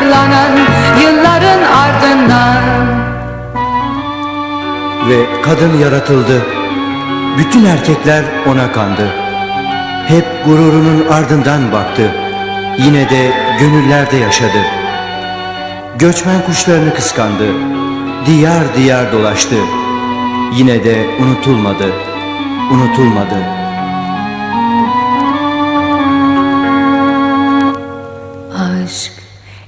hatırlanan Yılların ardından Ve kadın yaratıldı. Bütün erkekler ona kandı. Hep gururunun ardından baktı. Yine de gönüllerde yaşadı. Göçmen kuşlarını kıskandı. Diyar diyar dolaştı. Yine de unutulmadı. Unutulmadı. Aşk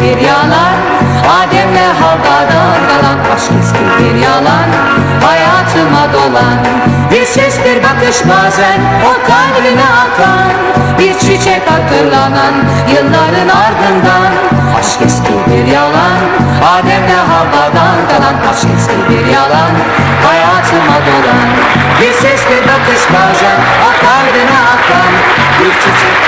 bir yalan. Adem'le Havva'dan kalan Aşk eski bir yalan. Hayatıma dolan Bir ses bir bakış bazen O kalbime akan Bir çiçek hatırlanan Yılların ardından Aşk eski bir yalan. Adem'le Havva'dan kalan Aşk eski bir yalan. Hayatıma dolan Bir ses bir bakış bazen O kalbime akan Bir çiçek